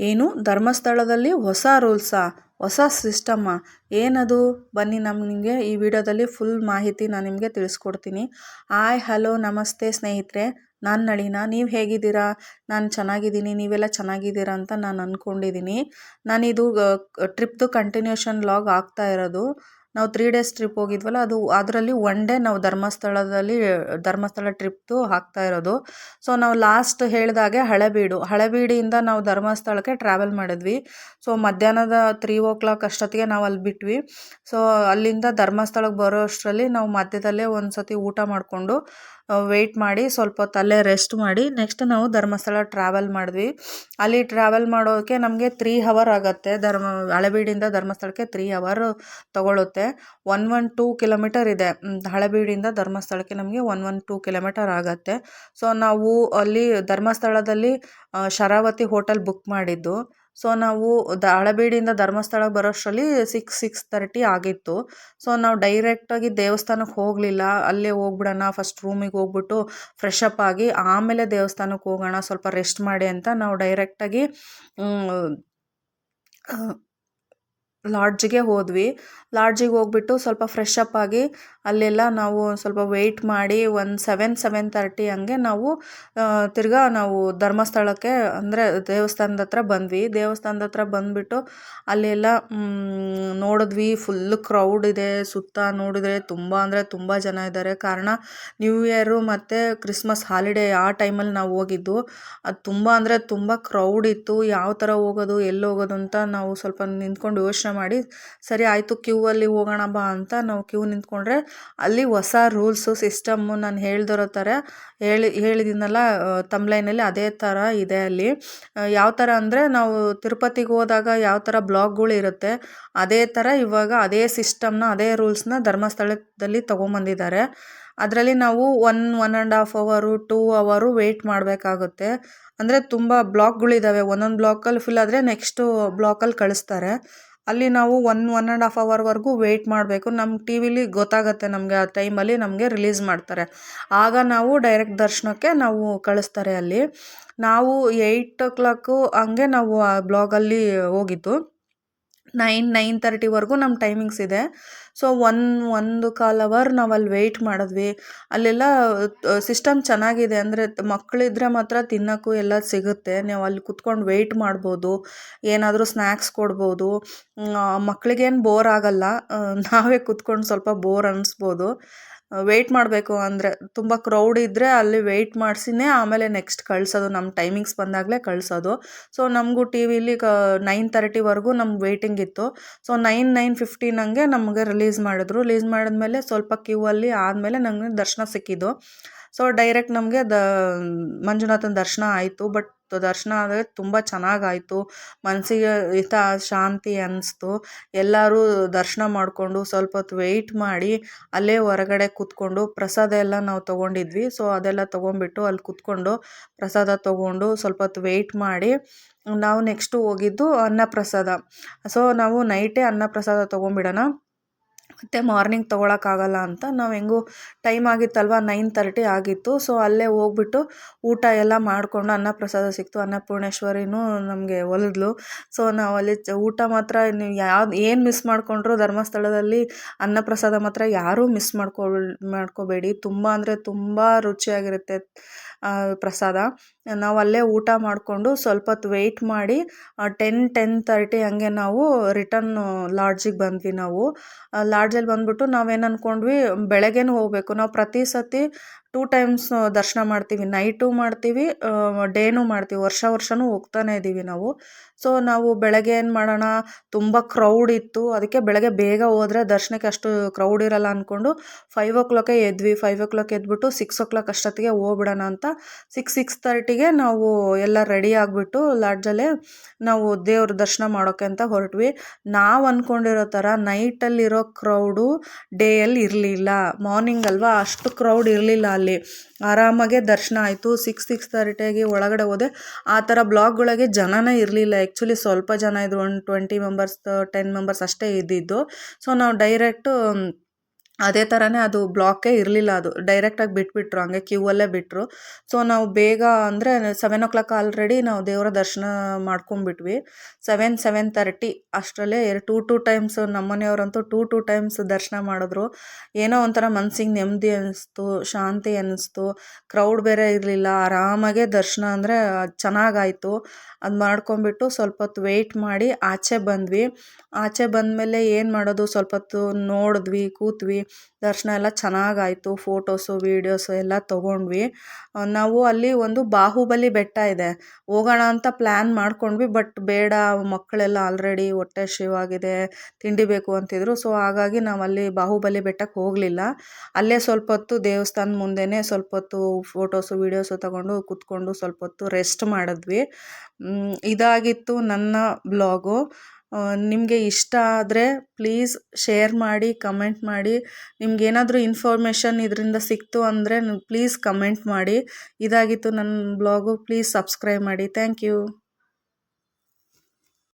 ಏನು? ಧರ್ಮಸ್ಥಳದಲ್ಲಿ ಹೊಸ ರೂಲ್ಸಾ, ಹೊಸ ಸಿಸ್ಟಮ್ಮಾ ಏನದು? ಬನ್ನಿ ನಮಗೆ ಈ ವಿಡಿಯೋದಲ್ಲಿ ಫುಲ್ ಮಾಹಿತಿ ನಾನು ನಿಮಗೆ ತಿಳಿಸ್ಕೊಡ್ತೀನಿ. ಹಾಯ್ ಹಲೋ ನಮಸ್ತೆ ಸ್ನೇಹಿತರೆ. ನಾನು ನಳಿನ. ನೀವು ಹೇಗಿದ್ದೀರಾ? ನಾನು ಚೆನ್ನಾಗಿದ್ದೀನಿ. ನೀವೆಲ್ಲ ಚೆನ್ನಾಗಿದ್ದೀರಾ ಅಂತ ನಾನು ಅಂದ್ಕೊಂಡಿದ್ದೀನಿ ನಾನಿದು ಟ್ರಿಪ್ದು ಕಂಟಿನ್ಯೂಷನ್ ಲಾಗ್ ಆಗ್ತಾ ಇರೋದು. ನಾವು ತ್ರೀ ಡೇಸ್ ಟ್ರಿಪ್ ಹೋಗಿದ್ವಲ್ಲ, ಅದು ಅದರಲ್ಲಿ ಒನ್ ಡೇ ನಾವು ಧರ್ಮಸ್ಥಳದಲ್ಲಿ, ಧರ್ಮಸ್ಥಳ ಟ್ರಿಪ್ದು ಹಾಕ್ತಾ ಇರೋದು. ಸೊ ನಾವು ಲಾಸ್ಟ್ ಹೇಳಿದಾಗೆ ಹಳೆಬೀಡು. ಹಳೆಬೀಡಿಯಿಂದ ನಾವು ಧರ್ಮಸ್ಥಳಕ್ಕೆ ಟ್ರಾವೆಲ್ ಮಾಡಿದ್ವಿ. ಸೊ ಮಧ್ಯಾಹ್ನದ ತ್ರೀ ಓ ಕ್ಲಾಕ್ ಅಷ್ಟೊತ್ತಿಗೆ ನಾವು ಅಲ್ಲಿ ಬಿಟ್ವಿ. ಸೊ ಅಲ್ಲಿಂದ ಧರ್ಮಸ್ಥಳಕ್ಕೆ ಬರೋ ಅಷ್ಟರಲ್ಲಿ ನಾವು ಮಧ್ಯದಲ್ಲೇ ಒಂದು ಸತಿ ಊಟ ಮಾಡಿಕೊಂಡು ವೆಯ್ಟ್ ಮಾಡಿ ಸ್ವಲ್ಪ ಹೊತ್ತು ಅಲ್ಲೇ ರೆಸ್ಟ್ ಮಾಡಿ ನೆಕ್ಸ್ಟ್ ನಾವು ಧರ್ಮಸ್ಥಳ ಟ್ರಾವೆಲ್ ಮಾಡಿದ್ವಿ. ಅಲ್ಲಿ ಟ್ರಾವೆಲ್ ಮಾಡೋಕ್ಕೆ ನಮಗೆ ತ್ರೀ ಹವರ್ ಆಗುತ್ತೆ. ಧರ್ಮ, ಹಳೆಬೀಡಿಂದ ಧರ್ಮಸ್ಥಳಕ್ಕೆ ತ್ರೀ ಹವರ್ ತಗೊಳ್ಳುತ್ತೆ ಒನ್ ಒನ್ ಟೂ ಕಿಲೋಮೀಟರ್ ಇದೆ. ಹಳೆಬೀಡಿಂದ ಧರ್ಮಸ್ಥಳಕ್ಕೆ ನಮಗೆ ಒನ್ ಒನ್ ಟೂ ಕಿಲೋಮೀಟರ್ ಆಗುತ್ತೆ. ಸೊ ನಾವು ಅಲ್ಲಿ ಧರ್ಮಸ್ಥಳದಲ್ಲಿ ಶರಾವತಿ ಹೋಟೆಲ್ ಬುಕ್ ಮಾಡಿದ್ದು. ಸೊ ನಾವು ದ ಹಳಬೀಡಿಯಿಂದ ಧರ್ಮಸ್ಥಳಕ್ಕೆ ಬರೋಷ್ಟರಲ್ಲಿ ಸಿಕ್ಸ್ ಸಿಕ್ಸ್ ತರ್ಟಿ ಆಗಿತ್ತು. ಸೊ ನಾವು ಡೈರೆಕ್ಟಾಗಿ ದೇವಸ್ಥಾನಕ್ಕೆ ಹೋಗಲಿಲ್ಲ. ಅಲ್ಲೇ ಹೋಗ್ಬಿಡೋಣ ಫಸ್ಟ್ ರೂಮಿಗೆ ಹೋಗ್ಬಿಟ್ಟು ಫ್ರೆಶ್ ಅಪ್ ಆಗಿ ಆಮೇಲೆ ದೇವಸ್ಥಾನಕ್ಕೆ ಹೋಗೋಣ, ಸ್ವಲ್ಪ ರೆಸ್ಟ್ ಮಾಡಿ ಅಂತ ನಾವು ಡೈರೆಕ್ಟಾಗಿ ಲಾಡ್ಜಿಗೆ ಹೋದ್ವಿ. ಲಾಡ್ಜಿಗೆ ಹೋಗ್ಬಿಟ್ಟು ಸ್ವಲ್ಪ ಫ್ರೆಶ್ ಅಪ್ ಆಗಿ ಅಲ್ಲೆಲ್ಲ ನಾವು ಸ್ವಲ್ಪ ವೆಯ್ಟ್ ಮಾಡಿ ಒಂದು ಸೆವೆನ್ ಸೆವೆನ್ ತರ್ಟಿ ಹಂಗೆ ನಾವು ತಿರ್ಗಾ ನಾವು ಧರ್ಮಸ್ಥಳಕ್ಕೆ ಅಂದರೆ ದೇವಸ್ಥಾನದ ಹತ್ರ ಬಂದ್ವಿ. ದೇವಸ್ಥಾನದ ಹತ್ರ ಬಂದುಬಿಟ್ಟು ಅಲ್ಲೆಲ್ಲ ನೋಡಿದ್ವಿ. ಫುಲ್ ಕ್ರೌಡ್ ಇದೆ, ಸುತ್ತ ನೋಡಿದ್ರೆ ತುಂಬ ಅಂದರೆ ತುಂಬ ಜನ ಇದ್ದಾರೆ ಕಾರಣ ನ್ಯೂ ಇಯರು ಮತ್ತು ಕ್ರಿಸ್ಮಸ್ ಹಾಲಿಡೇ ಆ ಟೈಮಲ್ಲಿ ನಾವು ಹೋಗಿದ್ದು. ಅದು ತುಂಬ ಅಂದರೆ ತುಂಬ ಕ್ರೌಡ್ ಇತ್ತು. ಯಾವ ಥರ ಹೋಗೋದು, ಎಲ್ಲಿ ಹೋಗೋದು ಅಂತ ನಾವು ಸ್ವಲ್ಪ ನಿಂತ್ಕೊಂಡು ಯೋಚನೆ ಮಾಡಿ, ಸರಿ ಆಯಿತು ಕ್ಯೂ ಅಲ್ಲಿ ಹೋಗೋಣ ಬಾ ಅಂತ ನಾವು ಕ್ಯೂ ನಿಂತ್ಕೊಂಡ್ರೆ ಅಲ್ಲಿ ಹೊಸ ರೂಲ್ಸು ಸಿಸ್ಟಮ್ಮು ನಾನು ಹೇಳ್ದಿರೋ ಥರ ಹೇಳಿ ಹೇಳಿದ್ದೀನಲ್ಲ ತಮ್ಲೈನಲ್ಲಿ ಅದೇ ಥರ ಇದೆ ಅಲ್ಲಿ. ಯಾವ ಥರ ಅಂದರೆ ನಾವು ತಿರುಪತಿಗೆ ಹೋದಾಗ ಯಾವ ಥರ ಬ್ಲಾಗ್ಗಳು ಇರುತ್ತೆ, ಅದೇ ಥರ ಇವಾಗ ಅದೇ ಸಿಸ್ಟಮ್ನ ಅದೇ ರೂಲ್ಸ್ನ ಧರ್ಮಸ್ಥಳದಲ್ಲಿ ತೊಗೊಂಬಂದಿದ್ದಾರೆ. ಅದರಲ್ಲಿ ನಾವು ಒನ್ ಒನ್ ಆ್ಯಂಡ್ ಹಾಫ್ ಅವರು ಟೂ ಅವರು ವೆಯ್ಟ್ ಮಾಡಬೇಕಾಗುತ್ತೆ. ಅಂದರೆ ತುಂಬ ಬ್ಲಾಕ್ಗಳಿದ್ದಾವೆ ಒಂದೊಂದು ಬ್ಲಾಕಲ್ಲಿ ಫಿಲ್ ಆದರೆ ನೆಕ್ಸ್ಟು ಬ್ಲಾಕಲ್ಲಿ ಕಳಿಸ್ತಾರೆ. ಅಲ್ಲಿ ನಾವು ಒನ್ ಒನ್ ಆ್ಯಂಡ್ ಹಾಫ್ ಅವರ್ವರೆಗೂ ವೆಯ್ಟ್ ಮಾಡಬೇಕು. ನಮ್ಮ ಟಿ ವಿಲಿ ಗೊತ್ತಾಗುತ್ತೆ ನಮಗೆ ಆ ಟೈಮಲ್ಲಿ ನಮಗೆ ರಿಲೀಸ್ ಮಾಡ್ತಾರೆ. ಆಗ ನಾವು ಡೈರೆಕ್ಟ್ ದರ್ಶನಕ್ಕೆ ನಾವು ಕಳಿಸ್ತಾರೆ ಅಲ್ಲಿ. ನಾವು ಏಯ್ಟ್ ಓ ಕ್ಲಾಕು ಹಂಗೆ ನಾವು ಆ ಬ್ಲಾಗಲ್ಲಿ ಹೋಗಿದ್ದು. ನೈನ್ ನೈನ್ ತರ್ಟಿವರೆಗೂ ನಮ್ಮ ಟೈಮಿಂಗ್ಸ್ ಇದೆ. ಸೊ ಒನ್ ಒಂದು ಕಾಲ್ ಅವರ್ ನಾವು ಅಲ್ಲಿ ವೆಯ್ಟ್ ಮಾಡಿದ್ವಿ. ಅಲ್ಲೆಲ್ಲ ಸಿಸ್ಟಮ್ ಚೆನ್ನಾಗಿದೆ ಅಂದರೆ ಮಕ್ಕಳಿದ್ರೆ ಮಾತ್ರ ತಿನ್ನೋಕ್ಕೂ ಎಲ್ಲ ಸಿಗುತ್ತೆ. ನೀವು ಅಲ್ಲಿ ಕುತ್ಕೊಂಡು ವೆಯ್ಟ್ ಮಾಡ್ಬೋದು. ಏನಾದರೂ ಸ್ನ್ಯಾಕ್ಸ್ ಕೊಡ್ಬೋದು. ಮಕ್ಕಳಿಗೇನು ಬೋರ್ ಆಗಲ್ಲ. ನಾವೇ ಕುತ್ಕೊಂಡು ಸ್ವಲ್ಪ ಬೋರ್ ಅನ್ನಿಸ್ಬೋದು ವೆಯ್ಟ್ ಮಾಡಬೇಕು ಅಂದರೆ ತುಂಬ ಕ್ರೌಡ್ ಇದ್ದರೆ ಅಲ್ಲಿ ವೆಯ್ಟ್ ಮಾಡಿಸಿನೇ ಆಮೇಲೆ ನೆಕ್ಸ್ಟ್ ಕಳಿಸೋದು. ನಮ್ಮ ಟೈಮಿಂಗ್ಸ್ ಬಂದಾಗಲೇ ಕಳಿಸೋದು. ಸೊ ನಮಗೂ ಟಿ ವಿಲಿ ಕ ನೈನ್ ತರ್ಟಿವರೆಗೂ ನಮ್ಗೆ ವೆಯ್ಟಿಂಗ್ ಇತ್ತು. ಸೊ ನೈನ್ ನೈನ್ ಫಿಫ್ಟೀನ್ ಹಂಗೆ ನಮಗೆ ರಿಲೀಸ್ ಮಾಡಿದ್ರು. ರಿಲೀಸ್ ಮಾಡಿದ್ಮೇಲೆ ಸ್ವಲ್ಪ ಕ್ಯೂ ಅಲ್ಲಿ ಆದಮೇಲೆ ನನಗೆ ದರ್ಶನ ಸಿಕ್ಕಿದ್ದು. ಸೊ ಡೈರೆಕ್ಟ್ ನಮಗೆ ದ, ಮಂಜುನಾಥನ ದರ್ಶನ ಆಯಿತು. ಬಟ್ ದರ್ಶನ ಆದರೆ ತುಂಬ ಚೆನ್ನಾಗಾಯಿತು. ಮನಸ್ಸಿಗೆ ಹಿತ, ಶಾಂತಿ ಅನ್ನಿಸ್ತು ಎಲ್ಲರೂ ದರ್ಶನ ಮಾಡಿಕೊಂಡು ಸ್ವಲ್ಪ ಹೊತ್ತು ವೆಯ್ಟ್ ಮಾಡಿ ಅಲ್ಲೇ ಹೊರಗಡೆ ಕೂತ್ಕೊಂಡು ಪ್ರಸಾದ ಎಲ್ಲ ನಾವು ತೊಗೊಂಡಿದ್ವಿ. ಸೊ ಅದೆಲ್ಲ ತೊಗೊಂಡ್ಬಿಟ್ಟು ಅಲ್ಲಿ ಕೂತ್ಕೊಂಡು ಪ್ರಸಾದ ತೊಗೊಂಡು ಸ್ವಲ್ಪ ಹೊತ್ತು ವೆಯ್ಟ್ ಮಾಡಿ ನಾವು ನೆಕ್ಸ್ಟು ಹೋಗಿದ್ದು ಅನ್ನಪ್ರಸಾದ. ಸೊ ನಾವು ನೈಟೇ ಅನ್ನಪ್ರಸಾದ ತೊಗೊಂಬಿಡೋಣ ಮತ್ತು ಮಾರ್ನಿಂಗ್ ತೊಗೊಳಕ್ಕಾಗಲ್ಲ ಅಂತ. ನಾವು ಹೆಂಗೂ ಟೈಮ್ ಆಗಿತ್ತಲ್ವ? ನೈನ್ ತರ್ಟಿ ಆಗಿತ್ತು. ಸೊ ಅಲ್ಲೇ ಹೋಗ್ಬಿಟ್ಟು ಊಟ ಎಲ್ಲ ಮಾಡಿಕೊಂಡು ಅನ್ನಪ್ರಸಾದ ಸಿಕ್ತು. ಅನ್ನಪೂರ್ಣೇಶ್ವರಿನೂ ನಮಗೆ ಒಲಿದ್ಲು ಸೊ ನಾವು ಅಲ್ಲಿ ಊಟ ಮಾತ್ರ ನೀವು ಯಾವ್ದು, ಏನು ಮಿಸ್ ಮಾಡಿಕೊಂಡ್ರು ಧರ್ಮಸ್ಥಳದಲ್ಲಿ ಅನ್ನಪ್ರಸಾದ ಮಾತ್ರ ಯಾರೂ ಮಿಸ್ ಮಾಡ್ಕೊ ಮಾಡ್ಕೋಬೇಡಿ. ತುಂಬ ಅಂದರೆ ತುಂಬ ರುಚಿಯಾಗಿರುತ್ತೆ ಪ್ರಸಾದ. ನಾವು ಅಲ್ಲೇ ಊಟ ಮಾಡಿಕೊಂಡು ಸ್ವಲ್ಪ ಹೊತ್ತು ವೆಯ್ಟ್ ಮಾಡಿ ಟೆನ್ ಟೆನ್ ತರ್ಟಿ ಹಂಗೆ ನಾವು ರಿಟರ್ನ್ ಲಾಡ್ಜಿಗೆ ಬಂದ್ವಿ ನಾವು. ಲಾಡ್ಜಲ್ಲಿ ಬಂದುಬಿಟ್ಟು ನಾವೇನು ಅಂದ್ಕೊಂಡ್ವಿ ಬೆಳಗ್ಗೆನೂ ಹೋಗಬೇಕು. ನಾವು ಪ್ರತಿ ಸತಿ ಟೂ ಟೈಮ್ಸ್ ದರ್ಶನ ಮಾಡ್ತೀವಿ. ನೈಟು ಮಾಡ್ತೀವಿ ಡೇನೂ ಮಾಡ್ತೀವಿ. ವರ್ಷ ವರ್ಷವೂ ಹೋಗ್ತಾನೆ ಇದ್ದೀವಿ ನಾವು. ಸೊ ನಾವು ಬೆಳಗ್ಗೆ ಏನು ಮಾಡೋಣ, ತುಂಬ ಕ್ರೌಡ್ ಇತ್ತು. ಅದಕ್ಕೆ ಬೆಳಗ್ಗೆ ಬೇಗ ಹೋದರೆ ದರ್ಶನಕ್ಕೆ ಅಷ್ಟು ಕ್ರೌಡ್ ಇರಲ್ಲ ಅಂದ್ಕೊಂಡು ಫೈವ್ ಓ ಕ್ಲಾಕೇ ಎದ್ವಿ. ಫೈವ್ ಓ ಕ್ಲಾಕ್ ಎದ್ಬಿಟ್ಟು ಸಿಕ್ಸ್ ಓ ಕ್ಲಾಕ್ ಅಷ್ಟೊತ್ತಿಗೆ ಹೋಗ್ಬಿಡೋಣ ಅಂತ. ಸಿಕ್ಸ್ ಸಿಕ್ಸ್ ತರ್ಟಿಗೆ ನಾವು ಎಲ್ಲ ರೆಡಿ ಆಗಿಬಿಟ್ಟು ಲಾಡ್ಜಲ್ಲೇ ನಾವು ದೇವ್ರ ದರ್ಶನ ಮಾಡೋಕ್ಕೆ ಅಂತ ಹೊರಟ್ವಿ. ನಾವು ಅಂದ್ಕೊಂಡಿರೋ ಥರ ನೈಟಲ್ಲಿರೋ ಕ್ರೌಡು ಡೇಯಲ್ಲಿ ಇರಲಿಲ್ಲ. ಮಾರ್ನಿಂಗ್ ಅಲ್ವಾ, ಅಷ್ಟು ಕ್ರೌಡ್ ಇರಲಿಲ್ಲ ಅಲ್ಲಿ. ಆರಾಮಾಗೆ ದರ್ಶನ ಆಯಿತು. ಸಿಕ್ಸ್ ಸಿಕ್ಸ್ ಥರ್ಟಿಯಾಗಿ ಒಳಗಡೆ ಹೋದೆ. ಆ ಥರ ಬ್ಲಾಗ್ಗಳಿಗೆ ಜನನೇ ಇರಲಿಲ್ಲ. ಆ್ಯಕ್ಚುಲಿ ಸ್ವಲ್ಪ ಜನ ಇದ್ದರು ಒಂದು ಟ್ವೆಂಟಿ ಮೆಂಬರ್ಸ್ ಟೆನ್ ಮೆಂಬರ್ಸ್ ಅಷ್ಟೇ ಇದ್ದಿದ್ದು. ಸೊ ನಾವು ಡೈರೆಕ್ಟು ಅದೇ ಥರನೇ ಅದು ಬ್ಲಾಕೇ ಇರಲಿಲ್ಲ ಅದು. ಡೈರೆಕ್ಟಾಗಿ ಬಿಟ್ಬಿಟ್ರು, ಹಂಗೆ ಕ್ಯೂವಲ್ಲೇ ಬಿಟ್ಟರು ಸೊ ನಾವು ಬೇಗ ಅಂದರೆ ಸೆವೆನ್ ಓ ಕ್ಲಾಕ್ ಆಲ್ರೆಡಿ ನಾವು ದೇವರ ದರ್ಶನ ಮಾಡ್ಕೊಂಬಿಟ್ವಿ ಸೆವೆನ್ ಸೆವೆನ್ ತರ್ಟಿ ಅಷ್ಟರಲ್ಲೇ ಟೂ ಟೂ ಟೈಮ್ಸ್ ನಮ್ಮನೆಯವರಂತೂ ಟೂ ಟೂ ಟೈಮ್ಸ್ ದರ್ಶನ ಮಾಡಿದ್ರು. ಏನೋ ಒಂಥರ ಮನ್ಸಿಗೆ ನೆಮ್ಮದಿ ಅನ್ನಿಸ್ತು ಶಾಂತಿ ಅನ್ನಿಸ್ತು ಕ್ರೌಡ್ ಬೇರೆ ಇರಲಿಲ್ಲ, ಆರಾಮಾಗೆ ದರ್ಶನ ಅಂದರೆ ಚೆನ್ನಾಗಾಯಿತು. ಅದು ಮಾಡ್ಕೊಂಬಿಟ್ಟು ಸ್ವಲ್ಪ ಹೊತ್ತು ವೆಯ್ಟ್ ಮಾಡಿ ಆಚೆ ಬಂದ್ವಿ. ಆಚೆ ಬಂದಮೇಲೆ ಏನು ಮಾಡೋದು? ಸ್ವಲ್ಪ ಹೊತ್ತು ನೋಡಿದ್ವಿ, ಕೂತ್ವಿ. ದರ್ಶನ ಎಲ್ಲ ಚೆನ್ನಾಗಾಯಿತು, ಫೋಟೋಸು, ವೀಡಿಯೋಸು ಎಲ್ಲ ತೊಗೊಂಡ್ವಿ. ನಾವು ಅಲ್ಲಿ ಒಂದು ಬಾಹುಬಲಿ ಬೆಟ್ಟ ಇದೆ. ಹೋಗೋಣ ಅಂತ ಪ್ಲ್ಯಾನ್ ಮಾಡ್ಕೊಂಡ್ವಿ, ಬಟ್ ಬೇಡ, ಮಕ್ಕಳೆಲ್ಲ ಆಲ್ರೆಡಿ ಹೊಟ್ಟೆ ಶಿವಾಗಿದೆ ತಿಂಡಿ ಬೇಕು ಅಂತಿದ್ರು. ಸೊ, ಹಾಗಾಗಿ ನಾವು ಅಲ್ಲಿ ಬಾಹುಬಲಿ ಬೆಟ್ಟಕ್ಕೆ ಹೋಗಲಿಲ್ಲ. ಅಲ್ಲೇ ಸ್ವಲ್ಪ ಹೊತ್ತು ದೇವಸ್ಥಾನ ಮುಂದೆನೇ ಸ್ವಲ್ಪ ಹೊತ್ತು ಫೋಟೋಸು, ವೀಡಿಯೋಸು ತಗೊಂಡು ಕೂತ್ಕೊಂಡು ಸ್ವಲ್ಪ ಹೊತ್ತು ರೆಸ್ಟ್ ಮಾಡಿದ್ವಿ. ಇದಾಗಿತ್ತು ನನ್ನ ಬ್ಲಾಗು. ನಿಮಗೆ ಇಷ್ಟ ಆದರೆ ಪ್ಲೀಸ್ ಶೇರ್ ಮಾಡಿ ಕಮೆಂಟ್ ಮಾಡಿ. ನಿಮ್ಗೇನಾದರೂ ಇನ್ಫಾರ್ಮೇಷನ್ ಇದರಿಂದ ಸಿಕ್ತು ಅಂದರೆ ಪ್ಲೀಸ್ ಕಮೆಂಟ್ ಮಾಡಿ. ಇದಾಗಿತ್ತು ನನ್ನ ಬ್ಲಾಗು ಪ್ಲೀಸ್ ಸಬ್ಸ್ಕ್ರೈಬ್ ಮಾಡಿ. Thank you